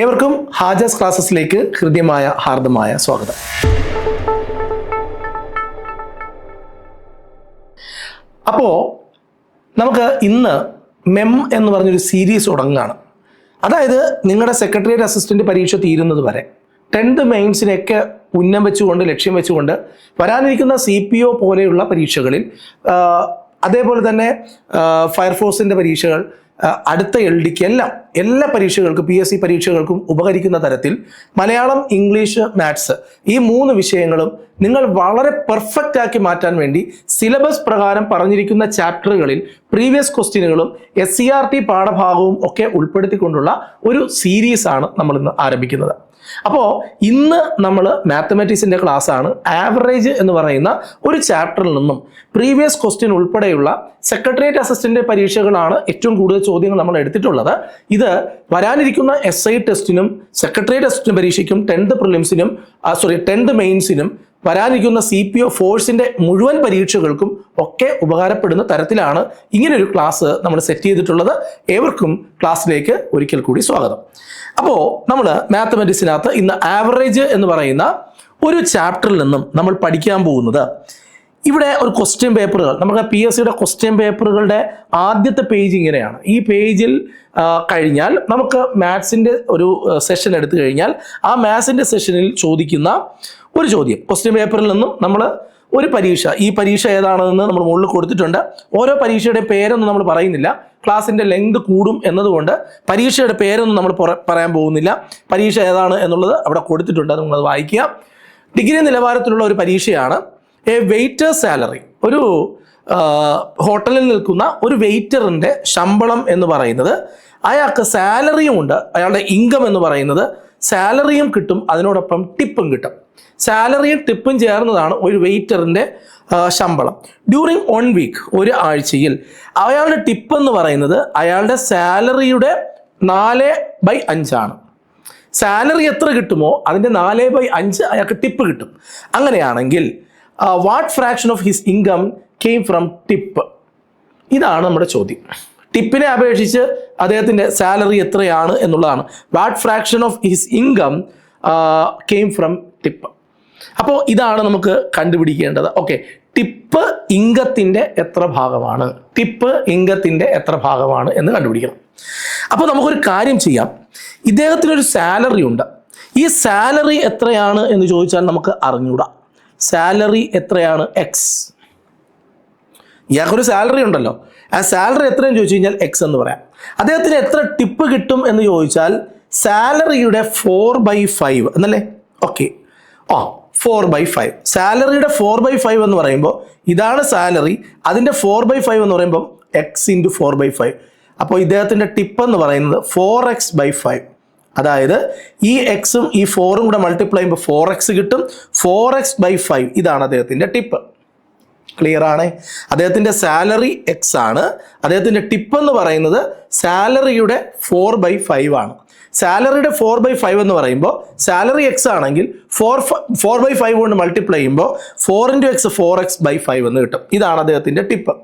ഏവർക്കും ഹാജസ് ക്ലാസ്സസിലേക്ക് ഹൃദ്യമായ ഹാർദമായ സ്വാഗതം. അപ്പോൾ നമുക്ക് ഇന്ന് മെം എന്ന് പറഞ്ഞൊരു സീരീസ് തുടങ്ങുകയാണ് അതായത് നിങ്ങളുടെ സെക്രട്ടേറിയറ്റ് അസിസ്റ്റന്റ് പരീക്ഷ തീരുന്നത് വരെ ടെൻത്ത് മെയിൻസിനെയൊക്കെ ഉന്നം വെച്ചുകൊണ്ട് ലക്ഷ്യം വെച്ചുകൊണ്ട് വരാനിരിക്കുന്ന സി പി ഒ പോലെയുള്ള പരീക്ഷകളിൽ അതേപോലെ തന്നെ ഫയർഫോഴ്സിന്റെ പരീക്ഷകൾ അടുത്ത എൽ ഡിക്ക് എല്ലാം എല്ലാ പരീക്ഷകൾക്കും പി എസ് സി പരീക്ഷകൾക്കും ഉപകരിക്കുന്ന തരത്തിൽ മലയാളം ഇംഗ്ലീഷ് മാത്സ് ഈ മൂന്ന് വിഷയങ്ങളും നിങ്ങൾ വളരെ പെർഫെക്റ്റ് ആക്കി മാറ്റാൻ വേണ്ടി സിലബസ് പ്രകാരം പറഞ്ഞിരിക്കുന്ന ചാപ്റ്ററുകളിൽ പ്രീവിയസ് ക്വസ്റ്റ്യനുകളും എസ് സി ആർ ടി പാഠഭാഗവും ഒക്കെ ഉൾപ്പെടുത്തിക്കൊണ്ടുള്ള ഒരു സീരീസ് ആണ് നമ്മൾ ഇന്ന് ആരംഭിക്കുന്നത്. അപ്പോൾ ഇന്ന് നമ്മൾ മാത്തമാറ്റിക്സിന്റെ ക്ലാസ്സാണ് ആവറേജ് എന്ന് പറയുന്ന ഒരു ചാപ്റ്ററിൽ നിന്നും പ്രീവിയസ് ക്വസ്റ്റ്യൻ ഉൾപ്പെടെയുള്ള സെക്രട്ടേറിയറ്റ് അസിസ്റ്റന്റ് പരീക്ഷകളാണ് ഏറ്റവും കൂടുതൽ ചോദ്യങ്ങൾ നമ്മൾ എടുത്തിട്ടുള്ളത്. ഇത് വരാനിരിക്കുന്ന എസ് ഐ ടെസ്റ്റിനും സെക്രട്ടേറിയറ്റ് അസിസ്റ്റന്റ് പരീക്ഷയ്ക്കും ടെൻത്ത് പ്രിലിംസിനും സോറി ടെൻത്ത് മെയിൻസിനും വരാനിരിക്കുന്ന സി പി ഒ ഫോഴ്സിന്റെ മുഴുവൻ പരീക്ഷകൾക്കും ഒക്കെ ഉപകാരപ്പെടുന്ന തരത്തിലാണ് ഇങ്ങനൊരു ക്ലാസ് നമ്മൾ സെറ്റ് ചെയ്തിട്ടുള്ളത്. ഏവർക്കും ക്ലാസ്സിലേക്ക് ഒരിക്കൽ കൂടി സ്വാഗതം. അപ്പോൾ നമ്മൾ മാത്തമെറ്റിക്സിനകത്ത് ഇന്ന് ആവറേജ് എന്ന് പറയുന്ന ഒരു ചാപ്റ്ററിൽ നിന്നും നമ്മൾ പഠിക്കാൻ പോകുന്നത്. ഇവിടെ ഒരു ക്വസ്റ്റ്യൻ പേപ്പറുകൾ നമുക്ക് പി എസ് സിയുടെ ക്വസ്റ്റ്യൻ പേപ്പറുകളുടെ ആദ്യത്തെ പേജ് ഇങ്ങനെയാണ്. ഈ പേജിൽ കഴിഞ്ഞാൽ നമുക്ക് മാത്സിന്റെ ഒരു സെഷൻ എടുത്തു കഴിഞ്ഞാൽ ആ മാത്സിന്റെ സെഷനിൽ ചോദിക്കുന്ന ഒരു ചോദ്യം. ക്വസ്റ്റ്യൻ പേപ്പറിൽ നിന്നും നമ്മൾ ഒരു പരീക്ഷ. ഈ പരീക്ഷ ഏതാണെന്ന് നമ്മൾ മുകളിൽ കൊടുത്തിട്ടുണ്ട്. ഓരോ പരീക്ഷയുടെ പേരൊന്നും നമ്മൾ പറയുന്നില്ല. ക്ലാസ്സിന്റെ ലെങ്ത് കൂടും എന്നതുകൊണ്ട് പരീക്ഷയുടെ പേരൊന്നും നമ്മൾ പറയാൻ പോകുന്നില്ല. പരീക്ഷ ഏതാണ് എന്നുള്ളത് അവിടെ കൊടുത്തിട്ടുണ്ട്. നിങ്ങളത് വായിക്കുക. ഡിഗ്രി നിലവാരത്തിലുള്ള ഒരു പരീക്ഷയാണ് എ വെയിറ്റർ സാലറി ഒരു ഹോട്ടലിൽ നിൽക്കുന്ന ഒരു വെയിറ്ററിന്റെ ശമ്പളം എന്ന് പറയുന്നത് അയാൾക്ക് സാലറിയും ഉണ്ട്. അയാളുടെ ഇൻകം എന്ന് പറയുന്നത് സാലറിയും കിട്ടും അതിനോടൊപ്പം ടിപ്പും കിട്ടും. സാലറിയും ടിപ്പും ചേർന്നതാണ് ഒരു വെയിറ്ററിന്റെ ശമ്പളം. ഡ്യൂറിങ് വൺ വീക്ക് ഒരു ആഴ്ചയിൽ അയാളുടെ ടിപ്പ് എന്ന് പറയുന്നത് അയാളുടെ സാലറിയുടെ നാല് ബൈ അഞ്ചാണ്. സാലറി എത്ര കിട്ടുമോ അതിന്റെ നാല് ബൈ അഞ്ച് അയാൾക്ക് ടിപ്പ് കിട്ടും. അങ്ങനെയാണെങ്കിൽ what fraction of his income came from tip ഇതാണ് നമ്മുടെ ചോദ്യം. ടിപ്പിനെ അപേക്ഷിച്ച് അദ്ദേഹത്തിന്റെ സാലറി എത്രയാണ് എന്നുള്ളതാണ്. What fraction of his income came from tip? അപ്പോൾ ഇതാണ് നമുക്ക് കണ്ടുപിടിക്കേണ്ടത്. ഓക്കെ ടിപ്പ് ഇംഗത്തിന്റെ എത്ര ഭാഗമാണ്? ടിപ്പ് ഇംഗത്തിന്റെ എത്ര ഭാഗമാണ് എന്ന് കണ്ടുപിടിക്കണം. അപ്പോൾ നമുക്കൊരു കാര്യം ചെയ്യാം. ഇദ്ദേഹത്തിനൊരു സാലറി ഉണ്ട്. ഈ സാലറി എത്രയാണ് എന്ന് ചോദിച്ചാൽ നമുക്ക് അറിഞ്ഞൂടാ. സാലറി എത്രയാണ്? എക്സ് ഇയാൾക്കൊരു സാലറി ഉണ്ടല്ലോ. ആ സാലറി എത്രയും ചോദിച്ചു കഴിഞ്ഞാൽ എക്സ് എന്ന് പറയാം. അദ്ദേഹത്തിന് എത്ര ടിപ്പ് കിട്ടും എന്ന് ചോദിച്ചാൽ സാലറിയുടെ ഫോർ ബൈ ഫൈവ് എന്നല്ലേ? Okay oh four by five സാലറിയുടെ ഫോർ ബൈ ഫൈവ് എന്ന് പറയുമ്പോൾ ഇതാണ് സാലറി അതിന്റെ ഫോർ ബൈ ഫൈവ് എന്ന് പറയുമ്പോൾ x into four by five അപ്പോൾ ഇദ്ദേഹത്തിന്റെ ടിപ്പ് എന്ന് പറയുന്നത് ഫോർ എക്സ് ബൈ ഫൈവ് അതായത് ഈ എക്സും ഈ ഫോറും കൂടെ മൾട്ടിപ്ലൈ ചെയ്യുമ്പോൾ ഫോർ എക്സ് കിട്ടും. ഫോർ എക്സ് ബൈ ഫൈവ് ഇതാണ് അദ്ദേഹത്തിന്റെ ടിപ്പ് ക്ലിയർ ആണ്. അദ്ദേഹത്തിന്റെ സാലറി എക്സ് ആണ്. അദ്ദേഹത്തിന്റെ ടിപ്പ് എന്ന് പറയുന്നത് സാലറിയുടെ ഫോർ ബൈ ഫൈവ് ആണ്. സാലറിയുടെ ഫോർ ബൈ ഫൈവ് എന്ന് പറയുമ്പോൾ സാലറി എക്സ് ആണെങ്കിൽ ഫോർ ഫോർ ബൈ ഫൈവ് കൊണ്ട് മൾട്ടിപ്ലൈ ചെയ്യുമ്പോൾ four into x four x by five എന്ന് കിട്ടും. ഇതാണ് അദ്ദേഹത്തിന്റെ tip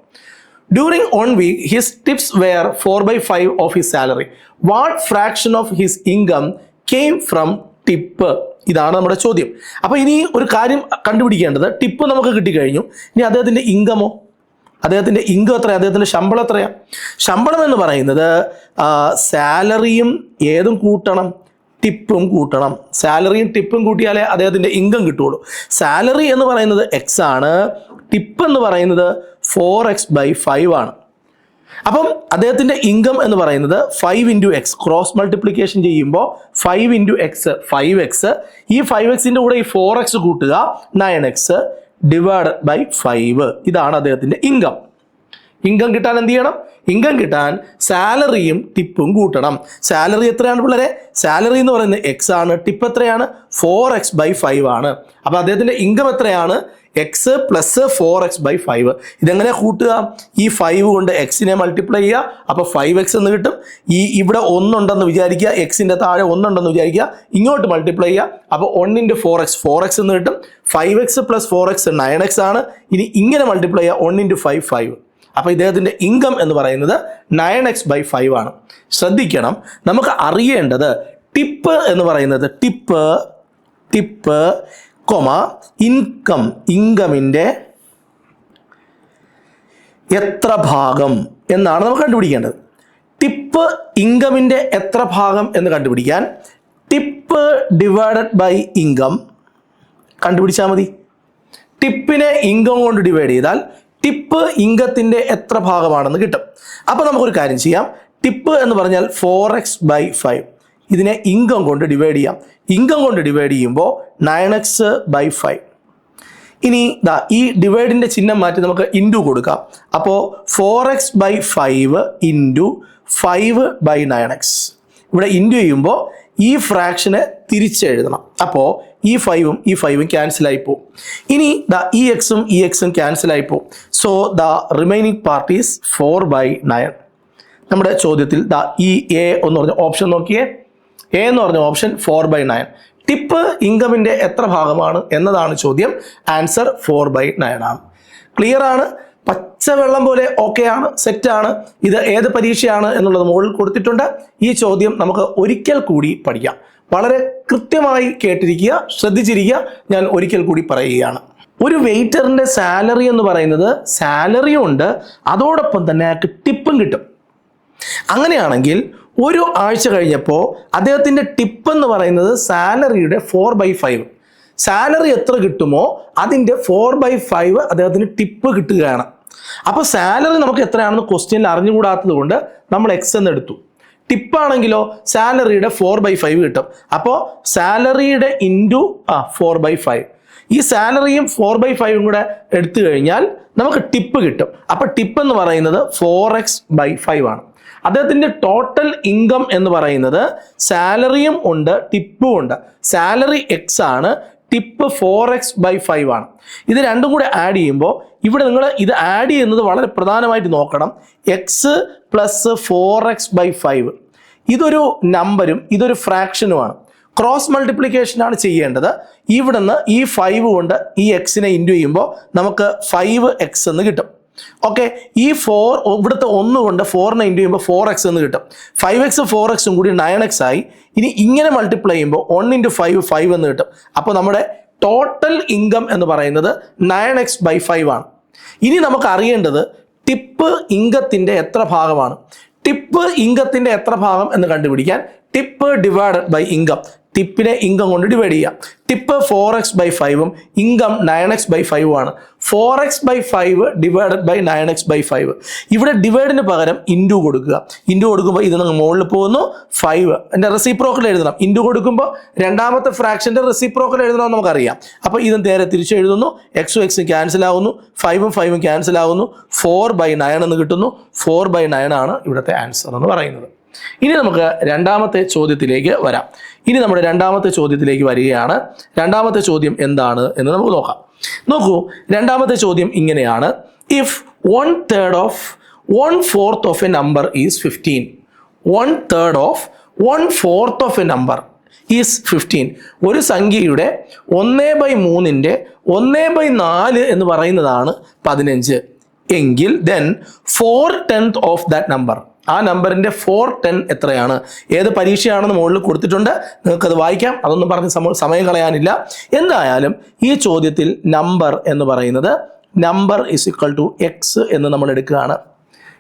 during one week his tips were four by five of his salary what fraction of his income came from tip ഇതാണ് നമ്മുടെ ചോദ്യം. അപ്പോൾ ഇനി ഒരു കാര്യം കണ്ടുപിടിക്കേണ്ടത് ടിപ്പ് നമുക്ക് കിട്ടിക്കഴിഞ്ഞു. ഇനി അദ്ദേഹത്തിന്റെ ഇൻകമോ? അദ്ദേഹത്തിന്റെ ഇൻകം എത്രയാണ് അദ്ദേഹത്തിന്റെ ശമ്പളം എത്രയാണ് ശമ്പളം എന്ന് പറയുന്നത് സാലറിയും ഏതും കൂട്ടണം ടിപ്പും കൂട്ടണം. സാലറിയും ടിപ്പും കൂട്ടിയാലേ അദ്ദേഹത്തിന്റെ ഇൻകം കിട്ടുള്ളൂ സാലറി എന്ന് പറയുന്നത് എക്സ് ആണ് ടിപ്പ് എന്ന് പറയുന്നത് ഫോർ എക്സ് ബൈ ഫൈവ് ആണ്. അപ്പം അദ്ദേഹത്തിന്റെ ഇൻകം എന്ന് പറയുന്നത് five into x cross multiplication ചെയ്യുമ്പോൾ five into x five x ഈ ഫൈവ് എക്സിന്റെ കൂടെ ഈ ഫോർ എക്സ് കൂട്ടുക nine x divide by five ഇതാണ് അദ്ദേഹത്തിന്റെ ഇൻകം ഇൻകം കിട്ടാൻ എന്ത് ചെയ്യണം? ഇൻകം കിട്ടാൻ സാലറിയും ടിപ്പും കൂട്ടണം. സാലറി എത്രയാണ് പിള്ളേരെ? സാലറി എന്ന് പറയുന്നത് എക്സ് ആണ്. ടിപ്പ് എത്രയാണ്? ഫോർ എക്സ് ബൈ ഫൈവ് ആണ്. അപ്പോൾ അദ്ദേഹത്തിന്റെ ഇൻകം എത്രയാണ്? X plus four x by five ഇതെങ്ങനെ കൂട്ടുക? ഈ ഫൈവ് കൊണ്ട് എക്സിനെ മൾട്ടിപ്ലൈ ചെയ്യുക. അപ്പോൾ ഫൈവ് എക്സ് എന്ന് കിട്ടും. ഈ ഇവിടെ ഒന്നുണ്ടെന്ന് വിചാരിക്കുക. എക്സിന്റെ താഴെ ഒന്നുണ്ടെന്ന് വിചാരിക്കുക. ഇങ്ങോട്ട് മൾട്ടിപ്ലൈ ചെയ്യുക. അപ്പോൾ into four x four x എന്ന് കിട്ടും. Five x plus four x nine x ആണ്. ഇനി ഇങ്ങനെ മൾട്ടിപ്ലൈ ചെയ്യുക. ഇന്റു ഫൈവ് ഫൈവ് അപ്പോൾ ഇദ്ദേഹത്തിന്റെ ഇൻകം എന്ന് പറയുന്നത് നയൻ എക്സ് ബൈ ഫൈവ് ആണ്. ശ്രദ്ധിക്കണം. നമുക്ക് അറിയേണ്ടത് ടിപ്പ് എന്ന് പറയുന്നത് ടിപ്പ് ടിപ്പ് കൊമ ഇൻകം ഇൻകമിന്റെ എത്ര ഭാഗം എന്നാണ് നമുക്ക് കണ്ടുപിടിക്കേണ്ടത്. ടിപ്പ് ഇൻകമിന്റെ എത്ര ഭാഗം എന്ന് കണ്ടുപിടിക്കാൻ ടിപ്പ് ഡിവൈഡഡ് ബൈ ഇൻകം കണ്ടുപിടിച്ചാൽ മതി. ടിപ്പിനെ ഇൻകം കൊണ്ട് ഡിവൈഡ് ചെയ്താൽ ടിപ്പ് ഇൻകത്തിന്റെ എത്ര ഭാഗമാണെന്ന് കിട്ടും. അപ്പോൾ നമുക്കൊരു കാര്യം ചെയ്യാം. ടിപ്പ് എന്ന് പറഞ്ഞാൽ ഫോർ എക്സ് ബൈ ഫൈവ് ഇതിനെ ഇൻകം കൊണ്ട് ഡിവൈഡ് ചെയ്യാം. ഇൻകം കൊണ്ട് ഡിവൈഡ് ചെയ്യുമ്പോൾ നയൻ എക്സ് ബൈ ഫൈവ് ഇനി ദാ ഈ ഡിവൈഡിന്റെ ചിഹ്നം മാറ്റി നമുക്ക് ഇന്റു കൊടുക്കാം. അപ്പോൾ four x by five into five by nine x ഇവിടെ ഇന്റു ചെയ്യുമ്പോൾ ഈ ഫ്രാക്ഷനെ തിരിച്ചെഴുതണം. അപ്പോൾ ഈ ഫൈവും ഈ ഫൈവും ക്യാൻസൽ ആയി പോകും ഇനി ദ ഈ എക്സും ഈ എക്സും ക്യാൻസൽ ആയി പോകും so the remaining part is four by nine നമ്മുടെ ചോദ്യത്തിൽ ദ ഈ എ എന്ന് പറഞ്ഞ ഓപ്ഷൻ നോക്കിയേ. എ എന്ന് പറഞ്ഞ option four by nine tip ഇൻകമിന്റെ എത്ര ഭാഗമാണ് എന്നതാണ് ചോദ്യം. ആൻസർ ഫോർ ബൈ നയൻ ആണ്. ക്ലിയർ ആണ്? പച്ചവെള്ളം പോലെ ഓക്കെ ആണ് സെറ്റാണ് ഇത് ഏത് പരീക്ഷയാണ് എന്നുള്ളത് മുകളിൽ കൊടുത്തിട്ടുണ്ട്. ഈ ചോദ്യം നമുക്ക് ഒരിക്കൽ കൂടി പഠിക്കാം. വളരെ കൃത്യമായി കേട്ടിരിക്കുക ശ്രദ്ധിച്ചിരിക്കുക. ഞാൻ ഒരിക്കൽ കൂടി പറയുകയാണ്. ഒരു വെയിറ്ററിന്റെ സാലറി എന്ന് പറയുന്നത് സാലറിയും ഉണ്ട്. അതോടൊപ്പം തന്നെ അയാൾക്ക് ടിപ്പും കിട്ടും. അങ്ങനെയാണെങ്കിൽ ഒരു ആഴ്ച കഴിഞ്ഞപ്പോൾ അദ്ദേഹത്തിന്റെ ടിപ്പ് എന്ന് പറയുന്നത് സാലറിയുടെ ഫോർ ബൈ ഫൈവ് സാലറി എത്ര കിട്ടുമോ അതിന്റെ ഫോർ ബൈ ഫൈവ് അദ്ദേഹത്തിന് ടിപ്പ് കിട്ടുകയാണ്. അപ്പോൾ സാലറി നമുക്ക് എത്രയാണെന്ന് ക്വസ്റ്റ്യനിൽ അറിഞ്ഞുകൂടാത്തത് കൊണ്ട് നമ്മൾ എക്സ് എന്ന് എടുത്തു. ടിപ്പാണെങ്കിലോ സാലറിയുടെ ഫോർ ബൈ ഫൈവ് കിട്ടും. അപ്പോൾ സാലറിയുടെ ഇന്റു ആ ഫോർ ബൈ ഫൈവ് ഈ സാലറിയും ഫോർ ബൈ ഫൈവും കൂടെ എടുത്തു കഴിഞ്ഞാൽ നമുക്ക് ടിപ്പ് കിട്ടും. അപ്പോൾ ടിപ്പ് എന്ന് പറയുന്നത് ഫോർ എക്സ് ബൈ ഫൈവ് ആണ്. അദ്ദേഹത്തിന്റെ ടോട്ടൽ ഇൻകം എന്ന് പറയുന്നത് സാലറിയും ഉണ്ട് ടിപ്പും ഉണ്ട്. സാലറി എക്സ് ആണ് tip four x by five ആണ്. ഇത് രണ്ടും കൂടെ ആഡ് ചെയ്യുമ്പോൾ ഇവിടെ നിങ്ങൾ ഇത് ആഡ് ചെയ്യുന്നത് വളരെ പ്രധാനമായിട്ട് നോക്കണം. X plus four x by five ഇതൊരു നമ്പരും ഇതൊരു ഫ്രാക്ഷനുമാണ് ക്രോസ് മൾട്ടിപ്ലിക്കേഷനാണ് ചെയ്യേണ്ടത്. ഇവിടുന്ന് ഈ ഫൈവ് കൊണ്ട് ഈ എക്സിനെ ഇന്റു ചെയ്യുമ്പോൾ നമുക്ക് ഫൈവ് എക്സ് എന്ന് കിട്ടും. ഓക്കെ ഈ ഫോർ ഇവിടുത്തെ ഒന്ന് കൊണ്ട് ഫോറിനെ ഇന്റു ചെയ്യുമ്പോൾ ഫോർ എക്സ് എന്ന് കിട്ടും. ഫൈവ് എക്സ് ഫോർ എക്സും കൂടി നയൻ എക്സ് ആയി. ഇനി ഇങ്ങനെ മൾട്ടിപ്ലൈ ചെയ്യുമ്പോൾ വൺ ഇന്റു ഫൈവ് ഫൈവ് എന്ന് കിട്ടും. അപ്പോൾ നമ്മുടെ ടോട്ടൽ ഇൻകം എന്ന് പറയുന്നത് നയൻ എക്സ് ബൈ ഫൈവ് ആണ്. ഇനി നമുക്ക് അറിയേണ്ടത് ടിപ്പ് ഇൻകത്തിന്റെ എത്ര ഭാഗമാണ്. ടിപ്പ് ഇൻകത്തിന്റെ എത്ര ഭാഗം എന്ന് കണ്ടുപിടിക്കാൻ ടിപ്പ് ഡിവൈഡഡ് ബൈ ഇൻകം ടിപ്പിനെ ഇൻകം കൊണ്ട് ഡിവൈഡ് ചെയ്യാം. ടിപ്പ് ഫോർ എക്സ് ബൈ ഫൈവും ഇൻകം നയൻ എക്സ് ബൈ ഫൈവും ആണ്. Four x by five divided by nine x by five ഇവിടെ ഡിവൈഡിന് പകരം ഇന്റു കൊടുക്കുക. ഇന്റു കൊടുക്കുമ്പോൾ ഇത് നിങ്ങൾ മുകളിൽ പോകുന്നു. ഫൈവ് എന്റെ റെസിപ്രോക്കൽ എഴുതണം. ഇന്റു കൊടുക്കുമ്പോൾ രണ്ടാമത്തെ ഫ്രാക്ഷന്റെ റെസിപ്രോക്കൽ എഴുതണമെന്ന് നമുക്കറിയാം. അപ്പോൾ ഇത് നേരെ തിരിച്ചു എഴുതുന്നു. എക്സും എക്സും ക്യാൻസൽ ആവുന്നു. ഫൈവും ഫൈവും ക്യാൻസൽ ആവുന്നു. ഫോർ ബൈ നയൻ എന്ന് കിട്ടുന്നു. ഫോർ ബൈ നയൻ ആണ് ഇവിടുത്തെ ആൻസർ എന്ന് പറയുന്നത്. ഇനി നമുക്ക് രണ്ടാമത്തെ ചോദ്യത്തിലേക്ക് വരാം. ഇനി നമ്മുടെ രണ്ടാമത്തെ ചോദ്യത്തിലേക്ക് വരികയാണ്. രണ്ടാമത്തെ ചോദ്യം എന്താണ് എന്ന് നമുക്ക് നോക്കാം. നോക്കൂ രണ്ടാമത്തെ ചോദ്യം ഇങ്ങനെയാണ്. If one third of one fourth of a number is fifteen one third of one fourth of a number is fifteen ഒരു സംഖ്യയുടെ ഒന്നേ ബൈ മൂന്നിന്റെ ഒന്നേ ബൈ നാല് എന്ന് പറയുന്നതാണ് പതിനഞ്ച്. എങ്കിൽ then four tenth of that number ആ നമ്പറിന്റെ ഫോർ ടെൻ എത്രയാണ്? ഏത് പരീക്ഷയാണെന്ന് മുകളിൽ കൊടുത്തിട്ടുണ്ട്. നിങ്ങൾക്കത് വായിക്കാം. അതൊന്നും പറഞ്ഞ് സമ- സമയം കളയാനില്ല. എന്തായാലും ഈ ചോദ്യത്തിൽ നമ്പർ എന്ന് പറയുന്നത് number is equal to x എന്ന് നമ്മൾ എടുക്കുകയാണ്.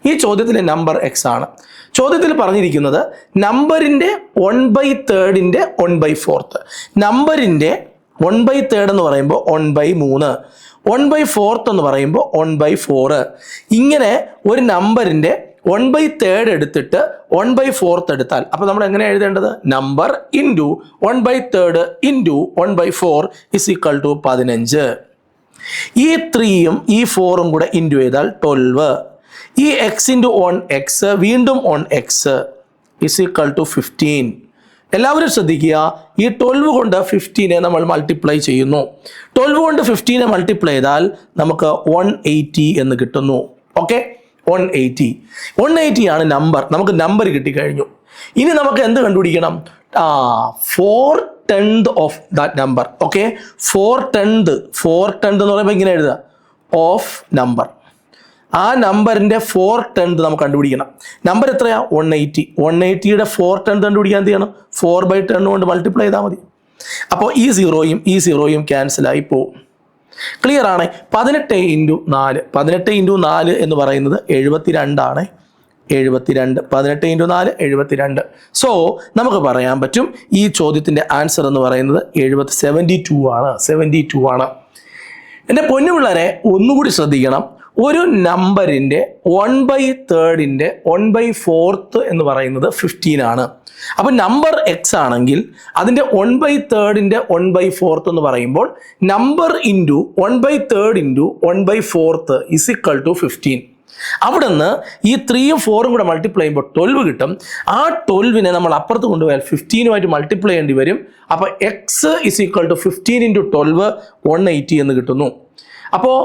ഈ ചോദ്യത്തിലെ നമ്പർ എക്സ് ആണ്. ചോദ്യത്തിൽ പറഞ്ഞിരിക്കുന്നത് നമ്പറിന്റെ വൺ ബൈ തേർഡിന്റെ വൺ ബൈ ഫോർത്ത് നമ്പറിന്റെ വൺ ബൈ തേർഡ് എന്ന് പറയുമ്പോൾ വൺ ബൈ മൂന്ന്. വൺ ബൈ ഫോർത്ത് എന്ന് പറയുമ്പോൾ വൺ ബൈ ഫോറ് ഇങ്ങനെ ഒരു നമ്പറിന്റെ വൺ ബൈ തേർഡ് എടുത്തിട്ട് വൺ ബൈ ഫോർത്ത് എടുത്താൽ. അപ്പോൾ നമ്മൾ എങ്ങനെ എഴുതേണ്ടത്? Number into one by third into one by four is equal to പതിനഞ്ച്. ഈ ത്രീയും ഈ ഫോറും കൂടെ ഇന്റു ചെയ്താൽ ട്വൽവ് ഈ എക്സ് ഇന്റു ഓൺ എക്സ് വീണ്ടും on x is equal to fifteen എല്ലാവരും ശ്രദ്ധിക്കുക ഈ ട്വൽവ് കൊണ്ട് ഫിഫ്റ്റീനെ നമ്മൾ മൾട്ടിപ്ലൈ ചെയ്യുന്നു. ട്വൽവ് കൊണ്ട് ഫിഫ്റ്റീനെ മൾട്ടിപ്ലൈ ചെയ്താൽ നമുക്ക് വൺ എയ്റ്റി എന്ന് കിട്ടുന്നു. Okay one eighty one eighty ആണ് നമ്പർ നമുക്ക് നമ്പർ കിട്ടിക്കഴിഞ്ഞു. ഇനി നമുക്ക് എന്ത് കണ്ടുപിടിക്കണം? ആ four tenth of that number okay four tenth four tenth എന്ന് പറയുമ്പോൾ ഇങ്ങനെ എഴുതുക? ഓഫ് നമ്പർ ആ നമ്പറിന്റെ ഫോർ ടെൻത് നമുക്ക് കണ്ടുപിടിക്കണം. നമ്പർ എത്രയാ? വൺ എയ്റ്റി വൺ എയ്റ്റിയുടെ ഫോർ ടെൻത് കണ്ടുപിടിക്കാൻ എന്ത് ചെയ്യണം? ഫോർ ബൈ ടെൻ കൊണ്ട് മൾട്ടിപ്ലൈ ചെയ്താൽ മതി. അപ്പോൾ ഈ സീറോയും ഈ സീറോയും ക്യാൻസലായി പോവും. ക്ലിയർ ആണ്? പതിനെട്ട് ഇന്റു നാല്. പതിനെട്ട് ഇന്റു നാല് എന്ന് പറയുന്നത് എഴുപത്തി രണ്ടാണ് എഴുപത്തിരണ്ട്. പതിനെട്ട് ഇന്റു നാല് എഴുപത്തിരണ്ട്. സോ നമുക്ക് പറയാൻ പറ്റും ഈ ചോദ്യത്തിന്റെ ആൻസർ എന്ന് പറയുന്നത് എഴുപത്തി സെവന്റി ടു ആണ്. സെവന്റി ടു ആണ്. എന്റെ പൊന്നു പിള്ളേരെ ഒന്നുകൂടി ശ്രദ്ധിക്കണം. ഒരു നമ്പറിന്റെ വൺ ബൈ തേർഡിന്റെ വൺ ബൈ ഫോർത്ത് എന്ന് പറയുന്നത് ഫിഫ്റ്റീൻ ആണ്. അപ്പോൾ നമ്പർ എക്സ് ആണെങ്കിൽ അതിന്റെ വൺ ബൈ തേർഡിന്റെ വൺ ബൈ ഫോർത്ത് എന്ന് പറയുമ്പോൾ number into one by third into one by fourth is equal to fifteen അവിടെ നിന്ന് ഈ ത്രീയും ഫോറും കൂടെ മൾട്ടിപ്ലൈ ചെയ്യുമ്പോൾ ട്വൽവ് കിട്ടും. ആ ട്വൽവിനെ നമ്മൾ അപ്പുറത്ത് കൊണ്ടുപോയാൽ ഫിഫ്റ്റീനുമായിട്ട് മൾട്ടിപ്ലൈ ചെയ്യേണ്ടി വരും. അപ്പോൾ x is equal to fifteen into twelve one eighty എന്ന് കിട്ടുന്നു. അപ്പോൾ